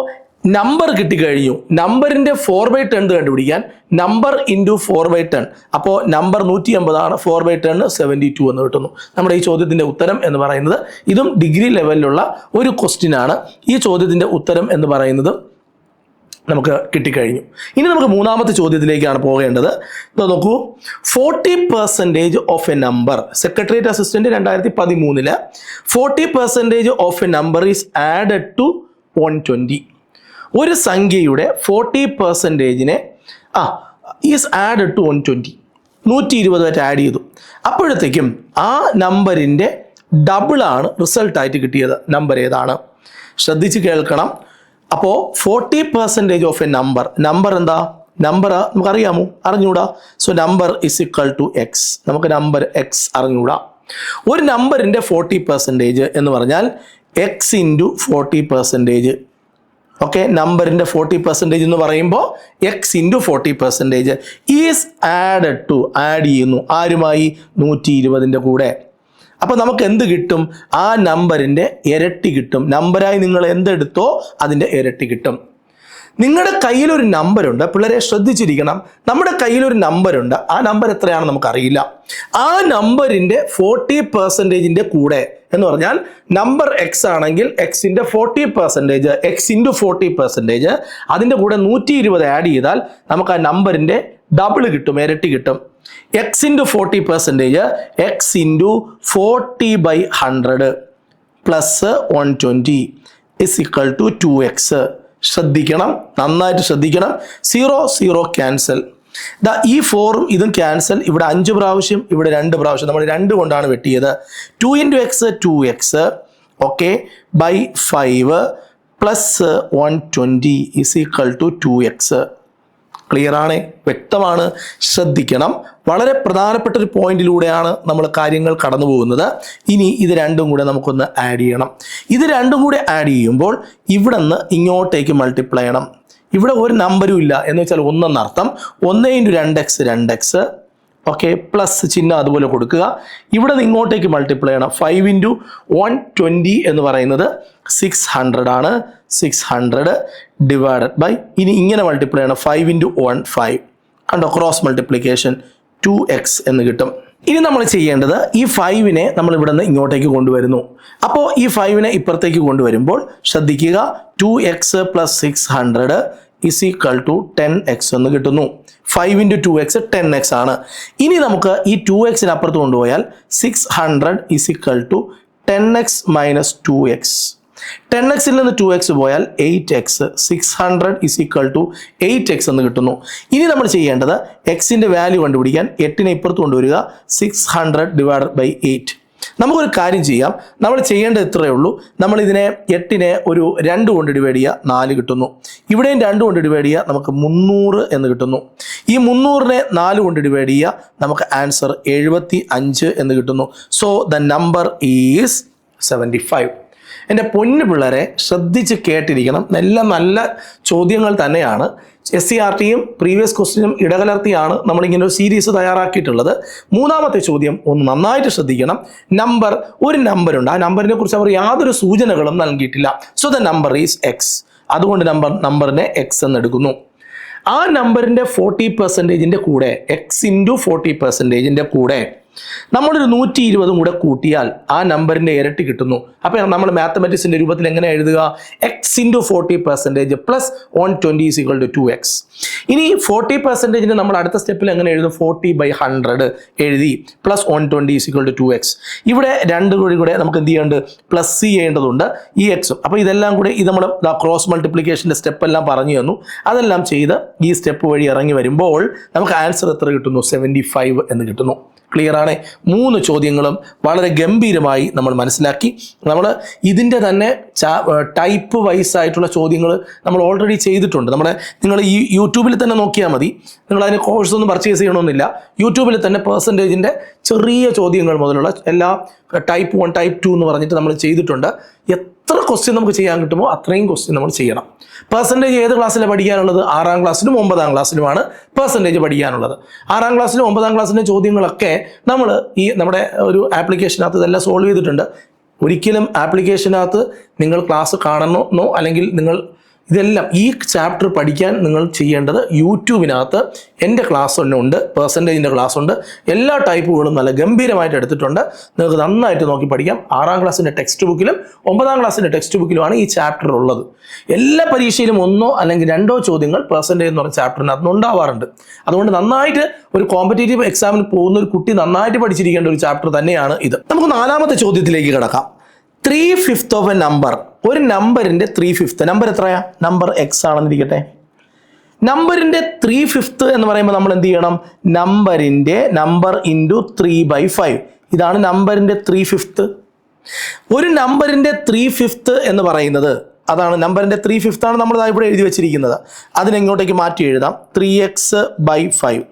നമ്പർ കിട്ടിക്കഴിഞ്ഞു. നമ്പറിന്റെ ഫോർ ബൈ ടെൻ കണ്ടുപിടിക്കാൻ number into four by ten അപ്പോൾ നമ്പർ നൂറ്റി അമ്പതാണ് four by ten seventy two എന്ന് കിട്ടുന്നു. നമ്മുടെ ഈ ചോദ്യത്തിന്റെ ഉത്തരം എന്ന് പറയുന്നത് ഇതും ഡിഗ്രി ലെവലിലുള്ള ഒരു ക്വസ്റ്റ്യൻ ആണ്. ഈ ചോദ്യത്തിന്റെ ഉത്തരം എന്ന് പറയുന്നത് നമുക്ക് കിട്ടിക്കഴിഞ്ഞു. ഇനി നമുക്ക് മൂന്നാമത്തെ ചോദ്യത്തിലേക്കാണ് പോകേണ്ടത്. നോക്കൂ. Forty percentage of a number secretariat assistant രണ്ടായിരത്തി പതിമൂന്നിൽ forty percentage of a number is added to one twenty ഒരു സംഖ്യയുടെ ഫോർട്ടി പെർസെന്റേജിനെ ആ is add to one twenty നൂറ്റി ഇരുപതായിട്ട് ആഡ് ചെയ്തു. അപ്പോഴത്തേക്കും ആ നമ്പറിന്റെ ഡബിളാണ് റിസൾട്ടായിട്ട് കിട്ടിയത്. നമ്പർ ഏതാണ്? ശ്രദ്ധിച്ച് കേൾക്കണം. അപ്പോൾ forty percentage of a number number എന്താ? നമ്പർ നമുക്കറിയാമോ? അറിഞ്ഞൂടാ so number is equal to x നമുക്ക് നമ്പർ എക്സ് അറിഞ്ഞൂടാ ഒരു നമ്പറിന്റെ ഫോർട്ടി പെർസെന്റേജ് എന്ന് പറഞ്ഞാൽ x into forty percentage okay നമ്പറിന്റെ ഫോർട്ടി പെർസെന്റേജ് എന്ന് പറയുമ്പോൾ x into forty percentage is add to add ചെയ്യുന്നു. ആരുമായി? നൂറ്റി ഇരുപതിന്റെ കൂടെ. അപ്പോൾ നമുക്ക് എന്ത് കിട്ടും? ആ നമ്പറിന്റെ ഇരട്ടി കിട്ടും. നമ്പറായി നിങ്ങൾ എന്തെടുത്തോ അതിന്റെ ഇരട്ടി കിട്ടും. നിങ്ങളുടെ കയ്യിലൊരു നമ്പറുണ്ട് പിള്ളേരെ ശ്രദ്ധിച്ചിരിക്കണം. നമ്മുടെ കയ്യിലൊരു നമ്പറുണ്ട് ആ നമ്പർ എത്രയാണെന്ന് നമുക്കറിയില്ല. ആ നമ്പറിന്റെ ഫോർട്ടി പെർസെന്റേജിന്റെ കൂടെ എന്ന് പറഞ്ഞാൽ നമ്പർ എക്സ് ആണെങ്കിൽ എക്സിന്റെ forty percentage x into forty percentage അതിന്റെ കൂടെ നൂറ്റി ഇരുപത് ആഡ് ചെയ്താൽ നമുക്ക് ആ നമ്പറിന്റെ ഡബിൾ കിട്ടും ഇരട്ടി കിട്ടും. X into forty percentage x into forty by hundred plus one twenty is equal to two x ശ്രദ്ധിക്കണം നന്നായിട്ട് ശ്രദ്ധിക്കണം. സീറോ സീറോ ക്യാൻസൽ ദാ ഈ ഫോറും ഇതും ക്യാൻസൽ ഇവിടെ അഞ്ച് പ്രാവശ്യം ഇവിടെ രണ്ട് പ്രാവശ്യം. നമ്മൾ രണ്ട് കൊണ്ടാണ് വെട്ടിയത്. Two into x two x okay by five plus one twenty is equal to two x clear ആണ്? വ്യക്തമാണ്. ശ്രദ്ധിക്കണം. വളരെ പ്രധാനപ്പെട്ട ഒരു പോയിന്റിലൂടെയാണ് നമ്മൾ കാര്യങ്ങൾ കടന്നു പോകുന്നത്. ഇനി ഇത് രണ്ടും കൂടെ നമുക്കൊന്ന് ആഡ് ചെയ്യണം. ഇത് രണ്ടും കൂടെ ആഡ് ചെയ്യുമ്പോൾ ഇവിടെ നിന്ന് ഇങ്ങോട്ടേക്ക് മൾട്ടിപ്ലൈ ചെയ്യണം. ഇവിടെ ഒരു നമ്പരും ഇല്ല. എന്ന് വെച്ചാൽ ഒന്നെന്നർത്ഥം ഒന്ന് ഇന്റു രണ്ട് എക്സ് രണ്ട് എക്സ് ഓക്കെ പ്ലസ് ചിഹ്നം അതുപോലെ കൊടുക്കുക. ഇവിടെ നിന്ന് ഇങ്ങോട്ടേക്ക് മൾട്ടിപ്ലൈ ചെയ്യണം. ഫൈവ് ഇന്റു വൺ ട്വന്റി എന്ന് പറയുന്നത് സിക്സ് ഹൺഡ്രഡ് ആണ്. സിക്സ് ഹൺഡ്രഡ് ഡിവൈഡഡ് ബൈ ഇനി ഇങ്ങനെ മൾട്ടിപ്ലൈ ചെയ്യണം. ഫൈവ് ഇന്റു വൺ ഫൈവ് കണ്ടോ ക്രോസ് മൾട്ടിപ്ലിക്കേഷൻ ടു എക്സ് എന്ന് കിട്ടും. ഇനി നമ്മൾ ചെയ്യേണ്ടത് ഈ ഫൈവിനെ നമ്മൾ ഇവിടെ നിന്ന് ഇങ്ങോട്ടേക്ക് കൊണ്ടുവരുന്നു. അപ്പോൾ ഈ ഫൈവിനെ ഇപ്പുറത്തേക്ക് കൊണ്ടുവരുമ്പോൾ ശ്രദ്ധിക്കുക two x plus six hundred is equal to ten x എന്ന് കിട്ടുന്നു. Five into two x ten x ആണ്. ഇനി നമുക്ക് ഈ ടു എക്സിന് അപ്പുറത്ത് കൊണ്ടുപോയാൽ six hundred is equal to ten x minus two x ten എക്സിൽ നിന്ന് ടു എക്സ് പോയാൽ eight x six hundred is equal to eight x എന്ന് കിട്ടുന്നു. ഇനി നമ്മൾ ചെയ്യേണ്ടത് എക്സിന്റെ വാല്യൂ കണ്ടുപിടിക്കാൻ എട്ടിനെ ഇപ്പുറത്ത് കൊണ്ടുവരിക six hundred divided by eight നമുക്കൊരു കാര്യം ചെയ്യാം. നമ്മൾ ചെയ്യേണ്ടത് ഇത്രയേ ഉള്ളൂ. നമ്മൾ ഇതിനെ എട്ടിനെ ഒരു രണ്ട് കൊണ്ട് ഡിവൈഡ് ചെയ്യുക നാല് കിട്ടുന്നു. ഇവിടെയും രണ്ട് കൊണ്ട് ഡിവൈഡ് ചെയ്യുക നമുക്ക് മുന്നൂറ് എന്ന് കിട്ടുന്നു. ഈ മുന്നൂറിനെ നാല് കൊണ്ട് ഡിവൈഡ് ചെയ്യുക നമുക്ക് ആൻസർ എഴുപത്തി അഞ്ച് എന്ന് കിട്ടുന്നു. So the number is seventy five എന്റെ പൊന്നു പിള്ളേരെ ശ്രദ്ധിച്ച് കേട്ടിരിക്കണം. നല്ല നല്ല ചോദ്യങ്ങൾ തന്നെയാണ്. എസ് സി ആർ ടിയും പ്രീവിയസ് ക്വസ്റ്റിനും ഇടകലർത്തിയാണ് നമ്മളിങ്ങനെ ഒരു സീരീസ് തയ്യാറാക്കിയിട്ടുള്ളത്. മൂന്നാമത്തെ ചോദ്യം ഒന്ന് നന്നായിട്ട് ശ്രദ്ധിക്കണം. നമ്പർ ഒരു നമ്പറുണ്ട് ആ നമ്പറിനെ കുറിച്ച് അവർ യാതൊരു സൂചനകളും നൽകിയിട്ടില്ല. So the number is x അതുകൊണ്ട് നമ്പർ നമ്പറിനെ എക്സ് എന്ന് എടുക്കുന്നു ആ നമ്പറിന്റെ ഫോർട്ടി പെർസെന്റേജിന്റെ കൂടെ എക്സ് ഇന്റു ഫോർട്ടി പെർസെന്റേജിന്റെ കൂടെ നമ്മളൊരു നൂറ്റി ഇരുപതും കൂടെ കൂട്ടിയാൽ ആ നമ്പറിന്റെ ഇരട്ടി കിട്ടുന്നു. അപ്പോൾ നമ്മൾ മാത്തമെറ്റിക്സിന്റെ രൂപത്തിൽ എങ്ങനെ എഴുതുക? X into forty percentage plus one twenty is equal to two x ഇനി ഫോർട്ടി പെർസെന്റേജിന് നമ്മൾ അടുത്ത സ്റ്റെപ്പിൽ എങ്ങനെ എഴുതും? ഫോർട്ടി ബൈ ഹൺഡ്രഡ് എഴുതി plus one twenty is equal to two x ഇവിടെ രണ്ട് കൂടി കൂടെ നമുക്ക് എന്ത് ചെയ്യേണ്ടത്? പ്ലസ് സി ചെയ്യേണ്ടതുണ്ട്. ഈ എക്സും അപ്പോൾ ഇതെല്ലാം കൂടി ഇത് നമ്മൾ ക്രോസ് മൾട്ടിപ്ലിക്കേഷന്റെ സ്റ്റെപ്പ് എല്ലാം പറഞ്ഞു തന്നു. അതെല്ലാം ചെയ്ത് ഈ സ്റ്റെപ്പ് വഴി ഇറങ്ങി വരുമ്പോൾ നമുക്ക് ആൻസർ എത്ര കിട്ടുന്നു? സെവന്റി ഫൈവ് എന്ന് കിട്ടുന്നു. ക്ലിയർ ആണ് മൂന്ന് ചോദ്യങ്ങളും വളരെ ഗംഭീരമായി നമ്മൾ മനസ്സിലാക്കി. നമ്മൾ ഇതിന്റെ തന്നെ ടൈപ്പ് വൈസ് ആയിട്ടുള്ള ചോദ്യങ്ങൾ നമ്മൾ ഓൾറെഡി ചെയ്തിട്ടുണ്ട്. നമ്മുടെ നിങ്ങൾ ഈ യൂട്യൂബിൽ തന്നെ നോക്കിയാൽ മതി. നിങ്ങൾ അതിന് കോഴ്സ് ഒന്നും പർച്ചേസ് ചെയ്യണമെന്നില്ല യൂട്യൂബിൽ തന്നെ പെർസെന്റേജിന്റെ ചെറിയ ചോദ്യങ്ങൾ മുതലുള്ള എല്ലാ ടൈപ്പ് വൺ ടൈപ്പ് ടു എന്ന് പറഞ്ഞിട്ട് നമ്മൾ ചെയ്തിട്ടുണ്ട്. എത്ര ക്വസ്റ്റ്യൻ നമുക്ക് ചെയ്യാൻ കിട്ടുമോ അത്രയും ക്വസ്റ്റ്യൻ നമ്മൾ ചെയ്യണം. പെർസെന്റേജ് ഏത് ക്ലാസ്സിലാണ് പഠിക്കാനുള്ളത്? ആറാം ക്ലാസ്സിലും ഒമ്പതാം ക്ലാസ്സിലുമാണ് പെർസെന്റേജ് പഠിക്കാനുള്ളത്. ആറാം ക്ലാസ്സിലും ഒമ്പതാം ക്ലാസ്സിലെ ചോദ്യങ്ങളൊക്കെ നമ്മൾ ഈ നമ്മുടെ ഒരു ആപ്ലിക്കേഷനകത്ത് ഇതെല്ലാം സോൾവ് ചെയ്തിട്ടുണ്ട്. ഒരിക്കലും ആപ്ലിക്കേഷനകത്ത് നിങ്ങൾ ക്ലാസ് കാണണമെന്നോ അല്ലെങ്കിൽ നിങ്ങൾ ഇതെല്ലാം ഈ ചാപ്റ്റർ പഠിക്കാൻ നിങ്ങൾ ചെയ്യേണ്ടത് യൂട്യൂബിനകത്ത് എന്റെ ക്ലാസ് തന്നെ ഉണ്ട് പേഴ്സന്റേജിന്റെ ക്ലാസ് ഉണ്ട്. എല്ലാ ടൈപ്പുകളും നല്ല ഗംഭീരമായിട്ട് എടുത്തിട്ടുണ്ട്. നിങ്ങൾക്ക് നന്നായിട്ട് നോക്കി പഠിക്കാം. ആറാം ക്ലാസ്സിന്റെ ടെക്സ്റ്റ് ബുക്കിലും ഒമ്പതാം ക്ലാസ്സിന്റെ ടെക്സ്റ്റ് ബുക്കിലുമാണ് ഈ ചാപ്റ്റർ ഉള്ളത്. എല്ലാ പരീക്ഷയിലും ഒന്നോ അല്ലെങ്കിൽ രണ്ടോ ചോദ്യങ്ങൾ പേഴ്സന്റേജ് എന്ന് പറഞ്ഞ ചാപ്റ്ററിനകത്ത് ഉണ്ടാവാറുണ്ട്. അതുകൊണ്ട് നന്നായിട്ട് ഒരു കോമ്പറ്റേറ്റീവ് എക്സാമിന് പോകുന്ന ഒരു കുട്ടി നന്നായിട്ട് പഠിച്ചിരിക്കേണ്ട ഒരു ചാപ്റ്റർ തന്നെയാണ് ഇത്. നമുക്ക് നാലാമത്തെ ചോദ്യത്തിലേക്ക് കിടക്കാം. Three fifth of a number ഒരു നമ്പറിന്റെ ത്രീ ഫിഫ്ത്ത് നമ്പർ എത്രയാ? നമ്പർ എക്സ് ആണെന്നിരിക്കട്ടെ. നമ്പറിന്റെ ത്രീ ഫിഫ്ത്ത് എന്ന് പറയുമ്പോൾ നമ്മൾ എന്ത് ചെയ്യണം? നമ്പറിന്റെ number into three by five ഇതാണ് നമ്പറിന്റെ ത്രീ ഫിഫ്ത്ത് ഒരു നമ്പറിന്റെ ത്രീ ഫിഫ്ത്ത് എന്ന് പറയുന്നത് അതാണ് നമ്പറിന്റെ ത്രീ ഫിഫ്ത്ത് ആണ് നമ്മൾ ഇവിടെ എഴുതി വെച്ചിരിക്കുന്നത്. അതിനെങ്ങോട്ടേക്ക് മാറ്റി എഴുതാം? ത്രീ എക്സ് ബൈ ഫൈവ്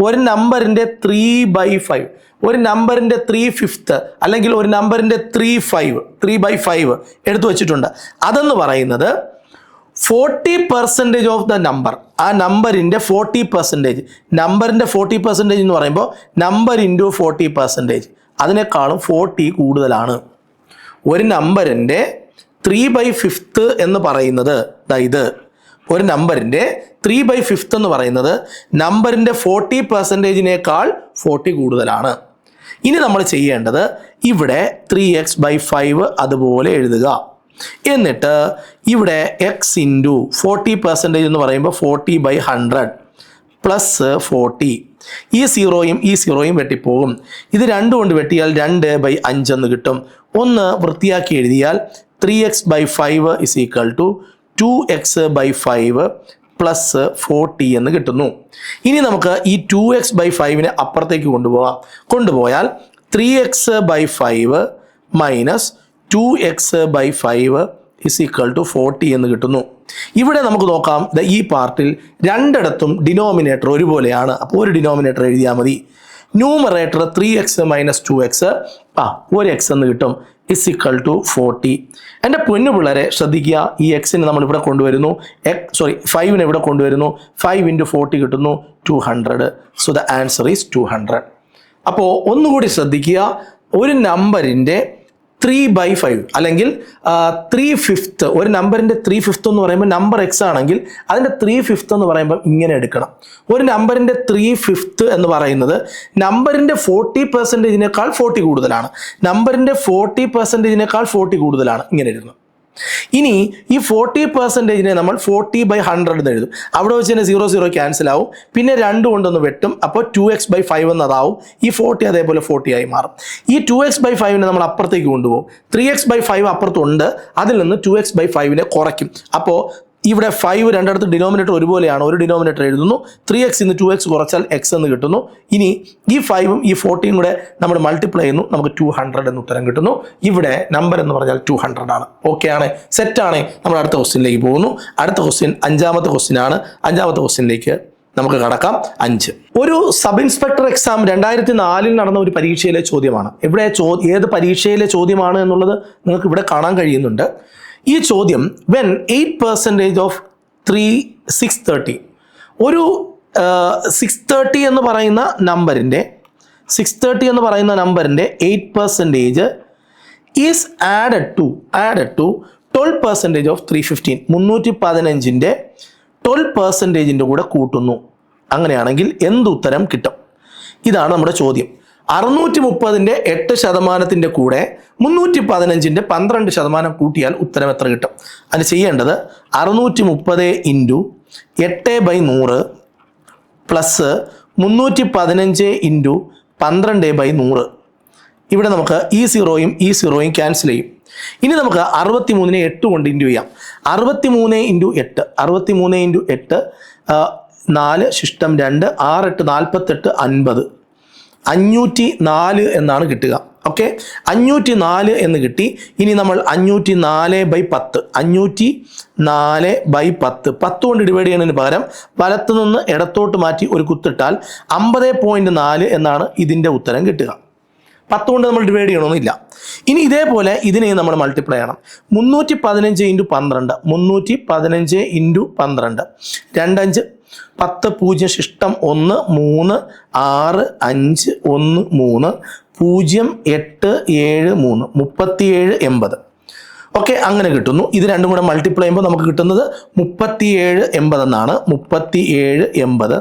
ഒരു നമ്പറിന്റെ ത്രീ ബൈ ഫൈവ് ഒരു നമ്പറിന്റെ ത്രീ ഫിഫ്ത്ത് അല്ലെങ്കിൽ ഒരു നമ്പറിന്റെ three five three by five എടുത്തു വച്ചിട്ടുണ്ട്. അതെന്ന് പറയുന്നത് forty percentage of the number ആ നമ്പറിന്റെ ഫോർട്ടി പെർസെന്റേജ് നമ്പറിന്റെ ഫോർട്ടി പെർസെന്റേജ് എന്ന് പറയുമ്പോൾ നമ്പർ ഇന്റു ഫോർട്ടി പെർസെന്റേജ് അതിനേക്കാളും ഫോർട്ടി കൂടുതലാണ്. ഒരു നമ്പറിന്റെ ത്രീ ബൈ ഫിഫ്ത്ത് എന്ന് പറയുന്നത് ഇത്. ഒരു നമ്പറിന്റെ ത്രീ ബൈ ഫിഫ്ത്ത് എന്ന് പറയുന്നത് നമ്പറിന്റെ ഫോർട്ടി പെർസെന്റേജിനേക്കാൾ ഫോർട്ടി കൂടുതലാണ്. ഇനി നമ്മൾ ചെയ്യേണ്ടത് ഇവിടെ ത്രീ എക്സ് ബൈ ഫൈവ് അതുപോലെ എഴുതുക. എന്നിട്ട് ഇവിടെ എക്സ് ഇന്റു ഫോർട്ടി പെർസെന്റേജ് എന്ന് പറയുമ്പോൾ forty by hundred plus forty ഈ സീറോയും ഈ സീറോയും വെട്ടിപ്പോകും. ഇത് രണ്ട് കൊണ്ട് വെട്ടിയാൽ രണ്ട് ബൈ അഞ്ചെന്ന് കിട്ടും. ഒന്ന് വൃത്തിയാക്കി എഴുതിയാൽ three x by five is equal to two x by five plus forty എന്ന് കിട്ടുന്നു. ഇനി നമുക്ക് ഈ ടു എക്സ് ബൈ ഫൈവിനെ അപ്പുറത്തേക്ക് കൊണ്ടുപോകാം കൊണ്ടുപോയാൽ three x by five minus two x by five is equal to forty എന്ന് കിട്ടുന്നു. ഇവിടെ നമുക്ക് നോക്കാം ഈ പാർട്ടിൽ രണ്ടിടത്തും ഡിനോമിനേറ്റർ ഒരുപോലെയാണ്. അപ്പോൾ ഒരു ഡിനോമിനേറ്റർ എഴുതിയാൽ മതി. Numerator three x minus two x ആ ഒരു എക്സ് എന്ന് കിട്ടും. ഇസ് ഇക്വൽ ടു ഫോർട്ടി എന്റെ പൊന്നു പിള്ളേരെ ശ്രദ്ധിക്കുക ഈ എക്സിനെ നമ്മൾ ഇവിടെ കൊണ്ടുവരുന്നു. എക്സ് സോറി ഫൈവിനെ ഇവിടെ കൊണ്ടുവരുന്നു. ഫൈവ് ഇന്റു ഫോർട്ടി കിട്ടുന്നു two hundred so the answer is two hundred അപ്പോൾ ഒന്നുകൂടി ശ്രദ്ധിക്കുക. ഒരു നമ്പറിന്റെ ത്രീ ബൈ ഫൈവ് അല്ലെങ്കിൽ ത്രീ ഫിഫ്ത്ത് ഒരു നമ്പറിന്റെ ത്രീ ഫിഫ്ത്ത് എന്ന് പറയുമ്പോൾ നമ്പർ എക്സ് ആണെങ്കിൽ അതിന്റെ ത്രീ ഫിഫ്ത്ത് എന്ന് പറയുമ്പോൾ ഇങ്ങനെ എടുക്കണം. ഒരു നമ്പറിന്റെ ത്രീ ഫിഫ്ത്ത് എന്ന് പറയുന്നത് നമ്പറിന്റെ ഫോർട്ടി പെർസെന്റേജിനേക്കാൾ ഫോർട്ടി കൂടുതലാണ്. നമ്പറിന്റെ ഫോർട്ടി പെർസെന്റേജിനേക്കാൾ ഫോർട്ടി കൂടുതലാണ്. ഇങ്ങനെ എഴുതുന്നത് ഇനി ഈ ഫോർട്ടി പെർസെന്റേജിനെ നമ്മൾ ഫോർട്ടി ബൈ ഹൺഡ്രഡ് എന്ന് എഴുതും. അവിടെ വെച്ച് തന്നെ സീറോ സീറോ ക്യാൻസൽ ആവും. പിന്നെ രണ്ട് കൊണ്ടൊന്ന് വെട്ടും. അപ്പോൾ ടു എക്സ് ബൈ ഫൈവ് എന്നതാവും. ഈ ഫോർട്ടി അതേപോലെ ഫോർട്ടി ആയി മാറും. ഈ ടു എക്സ് ബൈ ഫൈവിനെ നമ്മൾ അപ്പുറത്തേക്ക് കൊണ്ടുപോകും. ത്രീ എക്സ് ബൈ ഫൈവ് അപ്പുറത്തുണ്ട്. അതിൽ നിന്ന് ടു എക്സ് ബൈ ഫൈവിനെ കുറയ്ക്കും. അപ്പോൾ ഇവിടെ ഫൈവ് രണ്ടിടത്ത് ഡിനോമിനേറ്റർ ഒരുപോലെയാണ്. ഒരു ഡിനോമിനേറ്റർ എഴുതുന്നു. ത്രീ എക്സ് ഇന്ന് ടു എക്സ് കുറച്ചാൽ എക്സ് എന്ന് കിട്ടുന്നു. ഇനി ഈ ഫൈവും ഈ ഫോർട്ടിയും കൂടെ നമ്മൾ മൾട്ടിപ്ലൈ ചെയ്യുന്നു. നമുക്ക് ടു ഹൺഡ്രഡ് എന്ന് ഉത്തരം കിട്ടുന്നു. ഇവിടെ നമ്പർ എന്ന് പറഞ്ഞാൽ ടു ഹൺഡ്രഡ് ആണ്. ഓക്കെ ആണ്? സെറ്റ് ആണ്? നമ്മൾ അടുത്ത ക്വസ്റ്റ്യനിലേക്ക് പോകുന്നു. അടുത്ത ക്വസ്റ്റ്യൻ അഞ്ചാമത്തെ ക്വസ്റ്റ്യൻ ആണ്. അഞ്ചാമത്തെ ക്വസ്റ്റ്യനിലേക്ക് നമുക്ക് കടക്കാം. അഞ്ച്. ഒരു സബ് ഇൻസ്പെക്ടർ എക്സാം രണ്ടായിരത്തി നാലിൽ നടന്ന ഒരു പരീക്ഷയിലെ ചോദ്യമാണ്. ഇവിടെ ചോ ഏത് പരീക്ഷയിലെ ചോദ്യമാണ് എന്നുള്ളത് നിങ്ങൾക്ക് ഇവിടെ കാണാൻ കഴിയുന്നുണ്ട്. ഈ ചോദ്യം when eight percentage of three six thirty ഒരു സിക്സ് തേർട്ടി എന്ന് പറയുന്ന നമ്പറിന്റെ സിക്സ് തേർട്ടി എന്ന് പറയുന്ന നമ്പറിന്റെ eight percentage is added to added to twelve percentage of three fifteen മുന്നൂറ്റി പതിനഞ്ചിന്റെ ട്വൽവ് പെർസെന്റേജിന്റെ കൂടെ കൂട്ടുന്നു. അങ്ങനെയാണെങ്കിൽ എന്തുത്തരം കിട്ടും? ഇതാണ് നമ്മുടെ ചോദ്യം. അറുന്നൂറ്റി മുപ്പതിന്റെ എട്ട് ശതമാനത്തിന്റെ കൂടെ മുന്നൂറ്റി പതിനഞ്ചിന്റെ പന്ത്രണ്ട് ശതമാനം കൂട്ടിയാൽ ഉത്തരം എത്ര കിട്ടും? അത് ചെയ്യേണ്ടത് അറുന്നൂറ്റി മുപ്പത് ഇന്റു എട്ട് ബൈ നൂറ് പ്ലസ് മുന്നൂറ്റി പതിനഞ്ച് ഇന്റു പന്ത്രണ്ട് ബൈ നൂറ്. ഇവിടെ നമുക്ക് ഈ സീറോയും ഈ സീറോയും ക്യാൻസൽ ചെയ്യും. ഇനി നമുക്ക് അറുപത്തി മൂന്നിനെ എട്ട് കൊണ്ട് ഇന്റു ചെയ്യാം. അറുപത്തി മൂന്ന് ഇന്റു എട്ട് അറുപത്തി മൂന്ന് ഇന്റു എട്ട് നാല് ശിഷ്ടം രണ്ട് ആറ് എട്ട് നാൽപ്പത്തെട്ട് അൻപത്. അഞ്ഞൂറ്റി നാല് എന്നാണ് കിട്ടുക. ഓക്കെ അഞ്ഞൂറ്റി നാല് എന്ന് കിട്ടി. ഇനി നമ്മൾ അഞ്ഞൂറ്റി നാല് ബൈ പത്ത്. അഞ്ഞൂറ്റി നാല് ബൈ പത്ത്. പത്ത് കൊണ്ട് ഡിവൈഡ് ചെയ്യുന്നതിന് പകരം വലത്ത് നിന്ന് ഇടത്തോട്ട് മാറ്റി ഒരു കുത്തിട്ടാൽ അമ്പത് പോയിന്റ് നാല് എന്നാണ് ഇതിന്റെ ഉത്തരം കിട്ടുക. പത്ത് കൊണ്ട് നമ്മൾ ഡിവൈഡ് ചെയ്യണമെന്നില്ല ഇനി ഇതേപോലെ ഇതിനെ നമ്മൾ മൾട്ടിപ്ലൈ ചെയ്യണം. മുന്നൂറ്റി പതിനഞ്ച് ഇന്റു പന്ത്രണ്ട്. മുന്നൂറ്റി പതിനഞ്ച് ഇന്റു പന്ത്രണ്ട്. രണ്ടഞ്ച് പത്ത് പൂജ്യം ശിഷ്ടം ഒന്ന് മൂന്ന് ആറ് അഞ്ച് ഒന്ന് മൂന്ന് പൂജ്യം എട്ട് ഏഴ് മൂന്ന് മുപ്പത്തിയേഴ് എൺപത്. ഓക്കെ അങ്ങനെ കിട്ടുന്നു. ഇത് രണ്ടും കൂടെ മൾട്ടിപ്ലൈ ചെയ്യുമ്പോൾ നമുക്ക് കിട്ടുന്നത് മുപ്പത്തിയേഴ് എൺപത് എന്നാണ്. മുപ്പത്തിയേഴ് എൺപത്.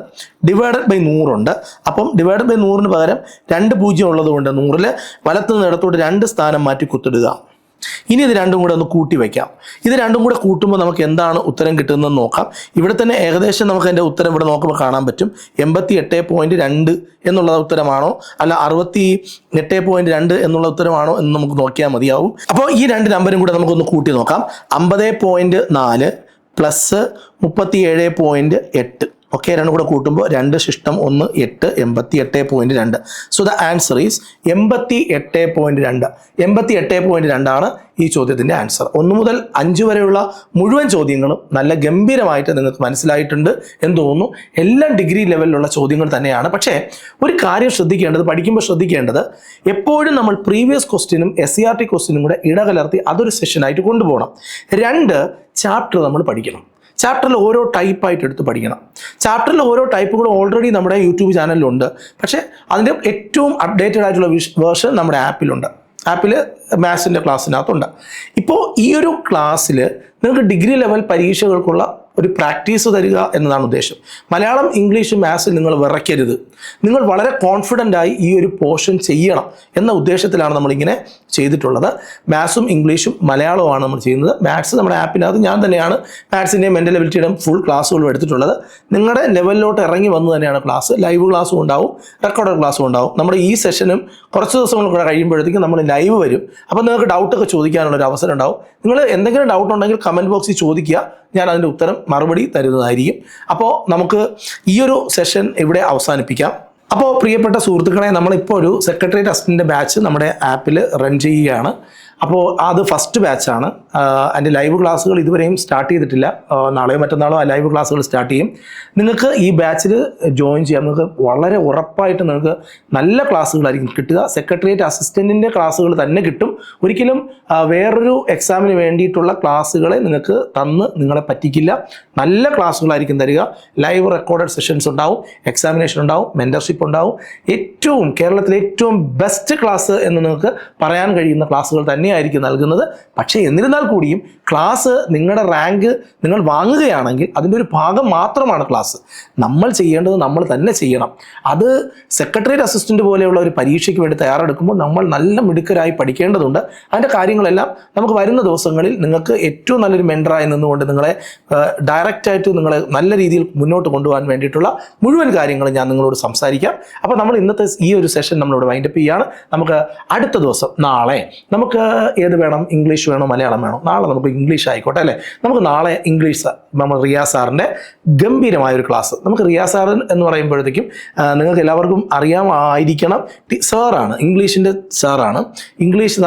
ഡിവൈഡഡ് ബൈ നൂറുണ്ട് അപ്പം ഡിവൈഡഡ് ബൈ നൂറിന് പകരം രണ്ട് പൂജ്യം ഉള്ളത് കൊണ്ട് നൂറിൽ വലത്തുനിന്ന് ഇടത്തോട്ട് രണ്ട് സ്ഥാനം മാറ്റി കുത്തിടുക. ഇനി ഇത് രണ്ടും കൂടെ ഒന്ന് കൂട്ടി വയ്ക്കാം ഇത് രണ്ടും കൂടെ കൂട്ടുമ്പോൾ നമുക്ക് എന്താണ് ഉത്തരം കിട്ടുന്നതെന്ന് നോക്കാം. ഇവിടെ തന്നെ ഏകദേശം നമുക്ക് അതിന്റെ ഉത്തരം ഇവിടെ നോക്കുമ്പോൾ കാണാൻ പറ്റും. എൺപത്തി എട്ട് പോയിന്റ് രണ്ട് എന്നുള്ള ഉത്തരമാണോ? അല്ല അറുപത്തി എട്ട് പോയിന്റ് രണ്ട് എന്നുള്ള ഉത്തരമാണോ എന്ന് നമുക്ക് നോക്കിയാൽ മതിയാവും. അപ്പോൾ ഈ രണ്ട് നമ്പരും കൂടെ നമുക്കൊന്ന് കൂട്ടി നോക്കാം. അമ്പത് പോയിന്റ് നാല് പ്ലസ് മുപ്പത്തി ഏഴ് പോയിന്റ് എട്ട്. ഓക്കെ രണ്ടും കൂടെ കൂട്ടുമ്പോൾ രണ്ട് ശിഷ്ടം ഒന്ന് എട്ട് എൺപത്തി എട്ട് പോയിന്റ് രണ്ട്. സോ ദ ആൻസർ ഈസ് എൺപത്തി എട്ട് പോയിന്റ് രണ്ട്. എൺപത്തി എട്ട് പോയിന്റ് രണ്ടാണ് ഈ ചോദ്യത്തിന്റെ ആൻസർ ഒന്ന് മുതൽ അഞ്ച് വരെയുള്ള മുഴുവൻ ചോദ്യങ്ങളും നല്ല ഗംഭീരമായിട്ട് നിങ്ങൾക്ക് മനസ്സിലായിട്ടുണ്ട് എന്ന് തോന്നുന്നു. എല്ലാം ഡിഗ്രി ലെവലിലുള്ള ചോദ്യങ്ങൾ തന്നെയാണ്. പക്ഷേ ഒരു കാര്യം ശ്രദ്ധിക്കേണ്ടത് പഠിക്കുമ്പോൾ ശ്രദ്ധിക്കേണ്ടത് എപ്പോഴും നമ്മൾ പ്രീവിയസ് ക്വസ്റ്റ്യനും എസ് സി ആർ ടി ക്വസ്റ്റ്യനും കൂടെ ഇടകലർത്തി അതൊരു സെഷനായിട്ട് കൊണ്ടുപോകണം. രണ്ട് ചാപ്റ്റർ നമ്മൾ പഠിക്കണം. ചാപ്റ്ററിൽ ഓരോ ടൈപ്പായിട്ട് എടുത്ത് പഠിക്കണം. ചാപ്റ്ററിൽ ഓരോ ടൈപ്പുകളും ഓൾറെഡി നമ്മുടെ യൂട്യൂബ് ചാനലിലുണ്ട്. പക്ഷേ അതിന്റെ ഏറ്റവും അപ്ഡേറ്റഡ് ആയിട്ടുള്ള വേർഷൻ നമ്മുടെ ആപ്പിലുണ്ട്. ആപ്പിൽ മാത്സിന്റെ ക്ലാസ്സിനകത്തുണ്ട് ഇപ്പോൾ ഈ ഒരു ക്ലാസ്സിൽ നിങ്ങൾക്ക് ഡിഗ്രി ലെവൽ പരീക്ഷകൾക്കുള്ള ഒരു പ്രാക്ടീസ് തരിക എന്നതാണ് ഉദ്ദേശം. മലയാളം ഇംഗ്ലീഷ് മാത്സിൽ നിങ്ങൾ വിറയ്ക്കരുത്. നിങ്ങൾ വളരെ കോൺഫിഡന്റായി ഈ ഒരു പോർഷൻ ചെയ്യണം എന്ന ഉദ്ദേശത്തിലാണ് നമ്മളിങ്ങനെ ചെയ്തിട്ടുള്ളത്. മാത്സും ഇംഗ്ലീഷും മലയാളവുമാണ് നമ്മൾ ചെയ്യുന്നത്. മാത്സ് നമ്മുടെ ആപ്പിനകത്ത് ഞാൻ തന്നെയാണ് മാത്സിന്റെയും മെന്റൽ എബിലിറ്റിയുടെയും ഫുൾ ക്ലാസ്സുകളും എടുത്തിട്ടുള്ളത്. നിങ്ങളുടെ ലെവലിലോട്ട് ഇറങ്ങി വന്നു തന്നെയാണ് ക്ലാസ് ലൈവ് ക്ലാസ്സും ഉണ്ടാവും റെക്കോർഡഡ് ക്ലാസ്സും ഉണ്ടാവും. നമ്മുടെ ഈ സെഷനും കുറച്ച് ദിവസങ്ങൾ കൂടെ കഴിയുമ്പോഴത്തേക്കും നമ്മൾ ലൈവ് വരും. അപ്പോൾ നിങ്ങൾക്ക് ഡൗട്ടൊക്കെ ചോദിക്കാനുള്ള ഒരു അവസരം ഉണ്ടാവും. നിങ്ങൾ എന്തെങ്കിലും ഡൗട്ട് ഉണ്ടെങ്കിൽ കമന്റ് ബോക്സിൽ ചോദിക്കുക. ഞാൻ അതിന്റെ ഉത്തരം മറുപടി തരുന്നതായിരിക്കും. അപ്പോൾ നമുക്ക് ഈ ഒരു സെഷൻ ഇവിടെ അവസാനിപ്പിക്കാം. അപ്പോൾ പ്രിയപ്പെട്ട സുഹൃത്തുക്കളെ നമ്മളിപ്പോൾ ഒരു സെക്രട്ടേറിയറ്റ് അസിസ്റ്റന്റ് ബാച്ച് നമ്മുടെ ആപ്പിൽ റൺ ചെയ്യുകയാണ്. അപ്പോൾ അത് ഫസ്റ്റ് ബാച്ചാണ് അതിന്റെ ലൈവ് ക്ലാസ്സുകൾ ഇതുവരെയും സ്റ്റാർട്ട് ചെയ്തിട്ടില്ല. നാളെയോ മറ്റന്നാളോ ആ ലൈവ് ക്ലാസ്സുകൾ സ്റ്റാർട്ട് ചെയ്യും. നിങ്ങൾക്ക് ഈ ബാച്ചിൽ ജോയിൻ ചെയ്യാം. നിങ്ങൾക്ക് വളരെ ഉറപ്പായിട്ട് നിങ്ങൾക്ക് നല്ല ക്ലാസ്സുകളായിരിക്കും കിട്ടുക. സെക്രട്ടേറിയറ്റ് അസിസ്റ്റന്റിന്റെ ക്ലാസ്സുകൾ തന്നെ കിട്ടും. ഒരിക്കലും വേറൊരു എക്സാമിന് വേണ്ടിയിട്ടുള്ള ക്ലാസ്സുകളെ നിങ്ങൾക്ക് തന്ന് നിങ്ങളെ പറ്റിക്കില്ല. നല്ല ക്ലാസ്സുകളായിരിക്കും തരിക. ലൈവ് റെക്കോർഡഡ് സെഷൻസ് ഉണ്ടാവും. എക്സാമിനേഷൻ ഉണ്ടാവും. മെന്റർഷിപ്പ് ഉണ്ടാവും. ഏറ്റവും കേരളത്തിലെ ഏറ്റവും ബെസ്റ്റ് ക്ലാസ് എന്ന് നിങ്ങൾക്ക് പറയാൻ കഴിയുന്ന ക്ലാസ്സുകൾ തന്നെയായിരിക്കും നൽകുന്നത്. പക്ഷേ എന്നിരുന്നാൽ കൂടിയും ക്ലാസ് നിങ്ങളുടെ റാങ്ക് നിങ്ങൾ വാങ്ങുകയാണെങ്കിൽ അതിന്റെ ഒരു ഭാഗം മാത്രമാണ് ക്ലാസ് നമ്മൾ ചെയ്യേണ്ടത് നമ്മൾ തന്നെ ചെയ്യണം. അത് സെക്രട്ടേറിയറ്റ് അസിസ്റ്റന്റ് പോലെയുള്ള ഒരു പരീക്ഷയ്ക്ക് വേണ്ടി തയ്യാറെടുക്കുമ്പോൾ നമ്മൾ നല്ല മിടുക്കരായി പഠിക്കേണ്ടതുണ്ട്. അതിന്റെ കാര്യങ്ങളെല്ലാം നമുക്ക് വരുന്ന ദിവസങ്ങളിൽ നിങ്ങൾക്ക് ഏറ്റവും നല്ലൊരു മെന്ററായി നിന്നുകൊണ്ട് നിങ്ങളെ ഡയറക്റ്റായിട്ട് നിങ്ങളെ നല്ല രീതിയിൽ മുന്നോട്ട് കൊണ്ടുപോകാൻ വേണ്ടിയിട്ടുള്ള മുഴുവൻ കാര്യങ്ങളും ഞാൻ നിങ്ങളോട് സംസാരിക്കാം. അപ്പോൾ നമ്മൾ ഇന്നത്തെ ഈ ഒരു സെഷൻ നമ്മളിവിടെ വൈൻഡപ്പ് ചെയ്യുകയാണ്. നമുക്ക് അടുത്ത ദിവസം നാളെ നമുക്ക് ഏത് വേണം? ഇംഗ്ലീഷ് വേണോ? മലയാളം വേണോ? നാളെ നമുക്ക് ഇംഗ്ലീഷ് ആയിക്കോട്ടെ അല്ലേ? നമുക്ക് നാളെ ഇംഗ്ലീഷ് നമ്മൾ റിയാ സാറിന്റെ ഗംഭീരമായ ഒരു ക്ലാസ് നമുക്ക് റിയാ സാർ എന്ന് പറയുമ്പോഴത്തേക്കും നിങ്ങൾക്ക് എല്ലാവർക്കും അറിയാമായിരിക്കണം. സാറാണ് ഇംഗ്ലീഷിന്റെ സാറാണ് ഇംഗ്ലീഷ്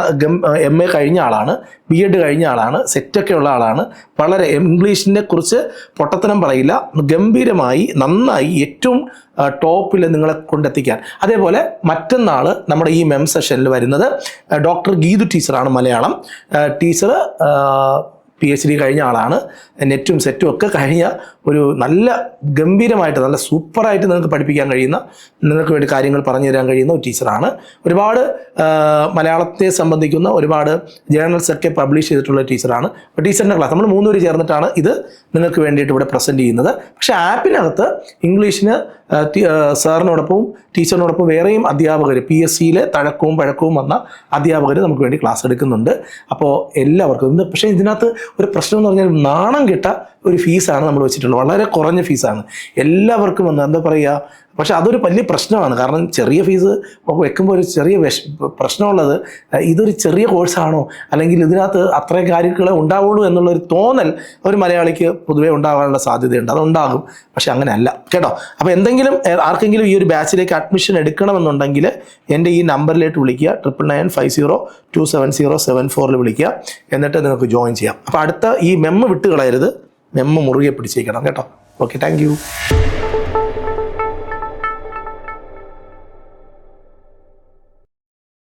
എം എ കഴിഞ്ഞ ആളാണ്. ബി എഡ് കഴിഞ്ഞ ആളാണ് സെറ്റൊക്കെ ഉള്ള ആളാണ്. വളരെ ഇംഗ്ലീഷിനെ കുറിച്ച് പൊട്ടത്തനം പറയില്ല. ഗംഭീരമായി നന്നായി ഏറ്റവും ടോപ്പിൽ നിങ്ങളെ കൊണ്ടെത്തിക്കാൻ. അതേപോലെ മറ്റന്നാൾ നമ്മുടെ ഈ മെം സെഷനിൽ വരുന്നത് ഡോക്ടർ ഗീതു ടീച്ചറാണ് Malayalam. Teacher P H D കഴിഞ്ഞ ആളാണ്. നെറ്റും സെറ്റും ഒക്കെ കഴിഞ്ഞ ഒരു നല്ല ഗംഭീരമായിട്ട് നല്ല സൂപ്പറായിട്ട് നിങ്ങൾക്ക് പഠിപ്പിക്കാൻ കഴിയുന്ന നിങ്ങൾക്ക് വേണ്ടി കാര്യങ്ങൾ പറഞ്ഞു തരാൻ കഴിയുന്ന ഒരു ടീച്ചറാണ്. ഒരുപാട് മലയാളത്തെ സംബന്ധിക്കുന്ന ഒരുപാട് ജേണൽസ് ഒക്കെ പബ്ലിഷ് ചെയ്തിട്ടുള്ള ടീച്ചറാണ്. അപ്പോൾ ടീച്ചറിന്റെ ക്ലാസ് നമ്മൾ മൂന്നുപേര് ചേർന്നിട്ടാണ് ഇത് നിങ്ങൾക്ക് വേണ്ടിയിട്ട് ഇവിടെ പ്രസന്റ് ചെയ്യുന്നത്. പക്ഷേ ആപ്പിനകത്ത് ഇംഗ്ലീഷിന് സാറിനോടൊപ്പവും ടീച്ചറിനോടൊപ്പം വേറെയും അധ്യാപകർ പി എസ് സിയിലെ തഴക്കവും പഴക്കവും വന്ന അധ്യാപകർ നമുക്ക് വേണ്ടി ക്ലാസ് എടുക്കുന്നുണ്ട്. അപ്പോൾ എല്ലാവർക്കും പക്ഷേ ഇതിനകത്ത് ഒരു പ്രശ്നം എന്ന് പറഞ്ഞാൽ നാണം കിട്ട ഒരു ഫീസാണ് നമ്മൾ വെച്ചിട്ടുള്ളത്. വളരെ കുറഞ്ഞ ഫീസാണ്. എല്ലാവർക്കും എന്താ പറയുക പക്ഷെ അതൊരു വലിയ പ്രശ്നമാണ്. കാരണം ചെറിയ ഫീസ് വെക്കുമ്പോൾ ഒരു ചെറിയ വിഷ പ്രശ്നമുള്ളത് ഇതൊരു ചെറിയ കോഴ്സാണോ? അല്ലെങ്കിൽ ഇതിനകത്ത് അത്രയും കാര്യങ്ങളെ ഉണ്ടാവുള്ളൂ എന്നുള്ളൊരു തോന്നൽ ഒരു മലയാളിക്ക് പൊതുവേ ഉണ്ടാകാനുള്ള സാധ്യതയുണ്ട്. അതുണ്ടാകും. പക്ഷെ അങ്ങനെയല്ല. കേട്ടോ? അപ്പോൾ എന്തെങ്കിലും ആർക്കെങ്കിലും ഈ ഒരു ബാച്ചിലേക്ക് അഡ്മിഷൻ എടുക്കണമെന്നുണ്ടെങ്കിൽ എന്റെ ഈ നമ്പറിലേക്ക് വിളിക്കുക. Triple nine five zero two seven zero seven ഫോറിൽ വിളിക്കുക. എന്നിട്ട് നിങ്ങൾക്ക് ജോയിൻ ചെയ്യാം. അപ്പോൾ അടുത്ത ഈ മെമ്മ് വിട്ട് കളയരുത് മെമ്മ് മുറുകെ പിടിച്ചേക്കണം കേട്ടോ? Okay thank